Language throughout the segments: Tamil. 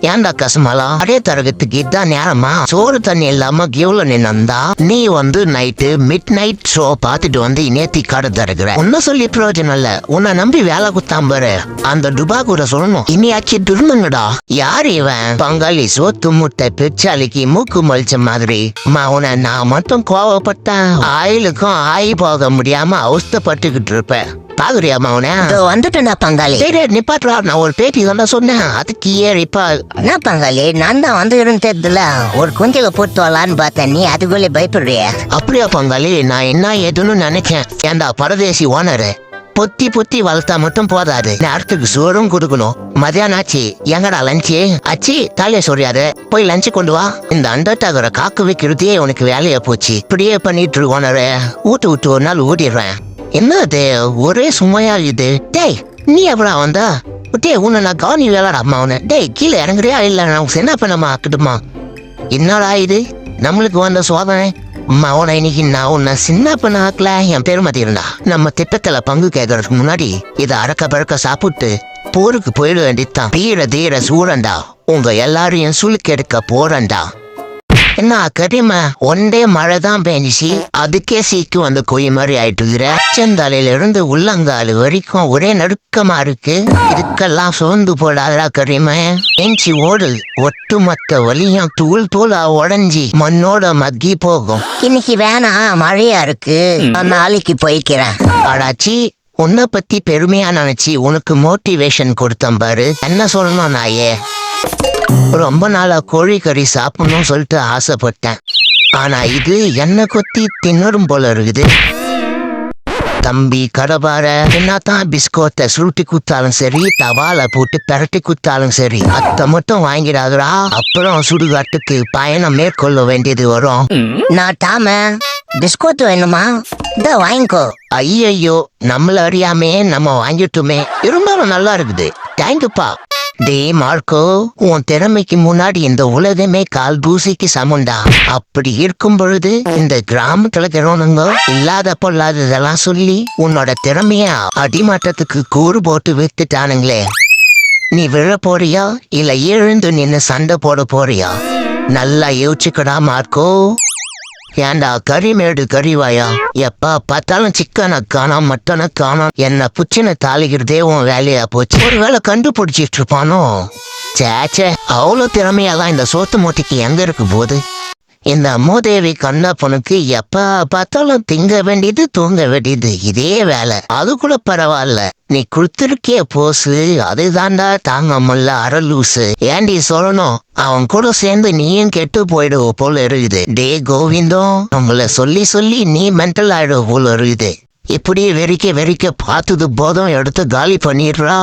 ஏன்டா கசுமலா? அதே தரகத்துக்கு இதான் நேரமா? சோறு தண்ணி இல்லாம கியூல நின்னா நீ வந்து நைட்டு மிட் நைட் ஷோ பார்த்துட்டு வந்து நேத்தி கடை தருகிற. ஒன்னும் சொல்லி பிரயோஜனம் இல்ல. உன்னை நம்பி வேலை குத்தாம் பாரு. அந்த டுபா கூட சொல்லணும். இனியாச்சு திரும்புங்கடா யார் இவன்? பங்காளி சோத்து முட்டை பிச்சாலிக்கு மூக்கு மொழிச்ச மாதிரி. அம்மா, உன்னை நான் மட்டும் கோவப்பட்டேன். ஆயிலுக்கும் ஆயி போக முடியாம அவஸ்தப்பட்டுக்கிட்டு இருப்பேன். பாக்குறியாமா உன வந்துட்டேன்டா பங்காளி. சரி நிப்பாட்டுறா. நான் ஒரு பேட்டி தான் சொன்னேன். அதுக்கு ஏன் இப்ப என்ன பங்காளி? நான் தான் வந்து இருந்ததுல ஒரு குஞ்சல போட்டு வரலான்னு பார்த்தேன். நீ அதுக்குள்ளே பயப்படுறிய. அப்படியா பங்காளி? நான் என்ன ஏதுன்னு நினைச்சேன் ஏண்டா பரதேசி ஓனரு? பொத்தி பொத்தி வளர்த்தா மட்டும் போதாது. நேரத்துக்கு சோறும் கொடுக்கணும். மதியானம் ஆச்சு. எங்கடா லஞ்சு ஆச்சி தலைய சொரியாத. போய் லஞ்சு கொண்டு வா. இந்த அண்டர்டாகரை காக்கு வைக்கிறதே உனக்கு வேலையா போச்சு. இப்படியே பண்ணிட்டு இரு ஓனரு. ஊட்டு விட்டு ஒரு நாள் ஓடிடுறேன். என்னது? ஒரே சுமையா இது டேய் நீ எவ்வளோ வந்தா? டேய் உன்னை நான் கவனி விளாட அம்மா உன்னை. டேய் கீழே இறங்குறியா? இல்லை நான் என்ன பண்ணமா ஆக்கட்டுமா என்னடா இது? நம்மளுக்கு வந்த சோதனை. மவனை இன்னைக்கு நான் உன்னை சின்ன பண்ண ஆக்கல. என் பெருமதி இருந்தா. நம்ம திட்டத்தில் பங்கு கேட்கறதுக்கு முன்னாடி இதை அறக்க பறக்க சாப்பிட்டு போருக்கு போயிட வேண்டியதுதான். தீர தீர சூழண்டா உங்க எல்லாரையும் சுளுக்கெடுக்க போறண்டா என்ன கரிமா? ஒன்றே மழை தான் பெஞ்சிச்சு அதுக்கே சீக்கு வந்து கொய் மாதிரி ஆயிட்டுதுற. செந்தாலையில இருந்து உள்ளங்கால் வரைக்கும் ஒரே நடுக்கமா இருக்கு. இதுக்கெல்லாம் சோர்ந்து போடாதடா கரிமா. எஞ்சி ஓடு. ஒட்டுமொத்த வலியும் தூள் தூளா உடஞ்சி மண்ணோட மக்கி போகும். இன்னைக்கு வேணாம் மழையா இருக்கு. நான் நாளைக்கு போய்க்கிறேன். அடாச்சி உன்னை பத்தி பெருமையா நினைச்சு உனக்கு மோட்டிவேஷன் கொடுத்தேன் பாரு. என்ன சொல்லணும் நாயே? ரொம்ப நாளா கோழி கறி சாப்பிடணும்னு சொல்லிட்டு ஆசைப்பட்டேன். ஆனா இது என்ன கொத்தி தின்னரும் போல இருக்குது. தம்பி கடபார என்னத்தான் பிஸ்கோத்தை சுருட்டி குத்தாலும் சரி தவால போட்டு பெரட்டி குத்தாலும் சரி அத்தை மட்டும் வாங்கிடாதுடா அப்புறம் சுடுகாட்டுக்கு பயணம் மேற்கொள்ள வேண்டியது வரும். நான் டாம பிஸ்கோத் வேணுமா? இந்த வாங்கிக்கோ. ஐயையோ நம்மள அறியாமே நம்ம வாங்கிட்டோமே. இருந்தாலும் நல்லா இருக்குது. தேங்க்யூப்பா டே மார்க்கோ உன் திறமைக்கு முன்னாடி இந்த உலகமே கால் தூசிக்கு சமண்டா அப்படி இருக்கும் பொழுது இந்த கிராமத்துல இருக்கிறவனுங்க இல்லாத பொல்லாததெல்லாம் சொல்லி உன்னோட திறமைய அடிமட்டத்துக்கு கூறு போட்டு வித்துட்டானுங்களே. நீ விழ போறியா? இல்ல எழுந்து நின்னு சண்டை போட போறியா? நல்லா யோசிக்கடா மார்க்கோ. ஏண்டா கறிமேடு கறிவாயா? எப்பா பார்த்தாலும் சிக்கனை காணோம் மட்டனை காணோம் என்ன புச்சின தாளிக்கிறதே உன் வேலையா போச்சு. ஒரு வேலை கண்டுபிடிச்சிட்டு இருப்பானோ? சேச்சே அவ்வளோ திறமையாதான் இந்த சோத்து மூட்டைக்கு எங்க இருக்கு போது? இந்த அம்மோதேவி கண்ணப்பனுக்கு எப்ப பார்த்தாலும் திங்க வேண்டியது தூங்க வேண்டியது இதே வேலை. அது கூட பரவாயில்ல. நீ கொடுத்துருக்கே போசு அதுதான்டா தாங்க முடியல அரலூசு ஏண்டி சொல்லணும்? அவன் கூட சேர்ந்து நீயும் கெட்டு போயிடுவ போல இருக்குது. டே கோவிந்தம் அவங்கள சொல்லி சொல்லி நீ மென்டல் ஆயிடுவ போல இருக்குது. இப்படி வெறிக்க வெறிக்க பார்த்தது போதும் எடுத்து காலி பண்ணிடுறா.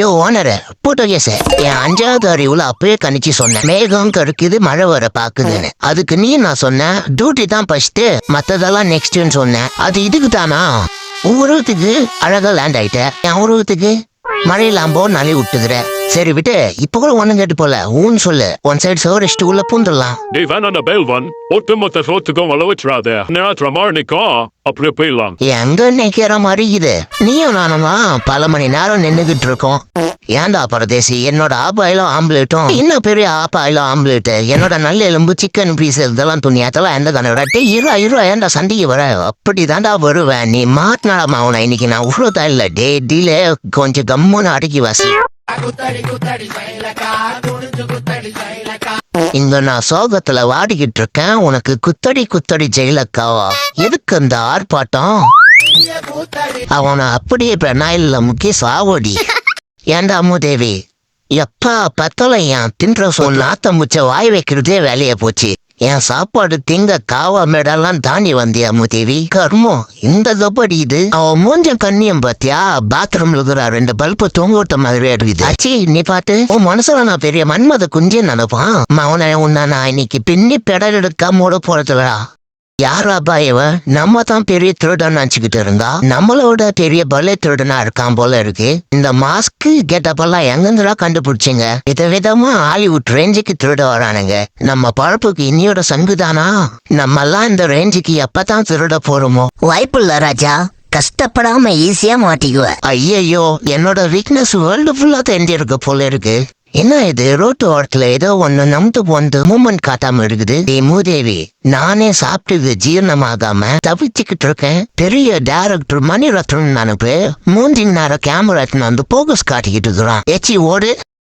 யோ ஓனர போட்டோ சார் என் அஞ்சாவது அறிவுல அப்பவே கணிச்சு சொன்னேன். மேகம் கருக்குது மழை வர பாக்குதுன்னு. அதுக்கு நீ நான் சொன்னேன் டியூட்டி தான் ஃபர்ஸ்ட் மத்ததெல்லாம் நெக்ஸ்ட்னு சொன்னேன் அது இதுக்கு தானா? உன் உருவத்துக்கு அழகா லேண்ட் ஆயிட்ட. என் உருவத்துக்கு? மழையிலாம்போ நலி விட்டுக்கிற சரி விட்டு இப்ப கூட ஒண்ணும் கேட்டு போல. ஊன்னு சொல்லு. ஒன் சைடு சோரிச்சுட்டு உள்ள பூந்துடலாம். டேய் வேணாண்டா பெல்வன் ஒட்டுமொத்த சோத்துக்கும் நேரத்துல மாதிரி நிற்கும் அப்படியே போயிடலாம். எங்க நிக்கிற மாதிரி இது? நீயும் நானும் தான் பல மணி நேரம் நின்னுகிட்டு இருக்கோம். ஏன்டா பரதேசி என்னோட ஆப்பாயிலும் ஆம்லேட்டும்? இன்னும் பெரிய ஆப்பாயிலும் ஆம்லேட் என்னோட நல்ல எலும்பு சிக்கன் பீஸ் இதெல்லாம் துணி அதெல்லாம் எந்த தானே விடட்டு இரு இரு ஏன்டா சண்டைக்கு வர? அப்படிதான்டா வருவேன். நீ மாட்டினாடாமா அவனை இன்னைக்கு நான் உருவத்தா இல்ல. டே டீலே கொஞ்சம் கம்முன்னு அடக்கி வாசி. இங்க நான் சோகத்துல வாடிக்கிட்டு இருக்கேன். உனக்கு குத்தடி குத்தடி ஜெயிலக்காவா எதுக்கு அந்த ஆர்ப்பாட்டம்? அவனை அப்படியே பெனாயில முக்கி சாவடி ஏண்டா அம்முதேவி எப்பா பத்தலை என் தின்ற சொல் நாத்தம் முச்ச வாய் வைக்கிறதே வேலையை போச்சு. என் சாப்பாடு திங்க காவா மேடெல்லாம் தாண்டி வந்தியா அம்முதேவி கர்மம் இந்த தப்படி இது. அவன் மூஞ்ச கண்ணியம் பாத்தியா? பாத்ரூம்ல இருக்கிற ரெண்டு பல்பு தொங்க விட்ட மாதிரியே இருக்குது. அச்சி நீ பாத்து. உன் மனசுல நான் பெரிய மன்மத குஞ்சே நினைப்பான். மவனை உன்னை நான் இன்னைக்கு பின்னி பெடல் எடுக்க மூட போறதுலா யாராப்பா இவன் நம்ம தான் பெரிய திருடன் நினச்சிக்கிட்டு இருந்தா? நம்மளோட பெரிய பலே திருடனா இருக்கான் போல இருக்கு. இந்த மாஸ்க் கெட்டப்பெல்லாம் எங்கிருந்துடா கண்டுபிடிச்சிங்க? வித விதமா ஹாலிவுட் ரேஞ்சுக்கு திருட வரானுங்க. நம்ம பழப்புக்கு இன்னியோட சங்குதானா? நம்மெல்லாம் இந்த ரேஞ்சுக்கு எப்பதான் திருட போறோமோ? வாய்ப்பு இல்ல ராஜா. கஷ்டப்படாம ஈஸியா மாட்டிக்குவ. ஐயையோ என்னோட வீக்னஸ் வேர்ல்டு ஃபுல்லா தெரிஞ்சிருக்கு போல இருக்கு. என்ன இது? ரோட்டு ஓரத்துல ஏதோ ஒண்ணு நம்பு வந்து மூமெண்ட் காட்டாம இருக்குது. டே மூதேவி நானே சாப்பிட்டது ஜீரணமாகாம தவிச்சுக்கிட்டு இருக்கேன். பெரிய டேரக்டர் மணிரத்னம் நினைப்பு மூந்தின் நேரம் கேமரா வந்து போகஸ் காட்டிக்கிட்டு இருக்கிறான். ஏச்சி ஓடு.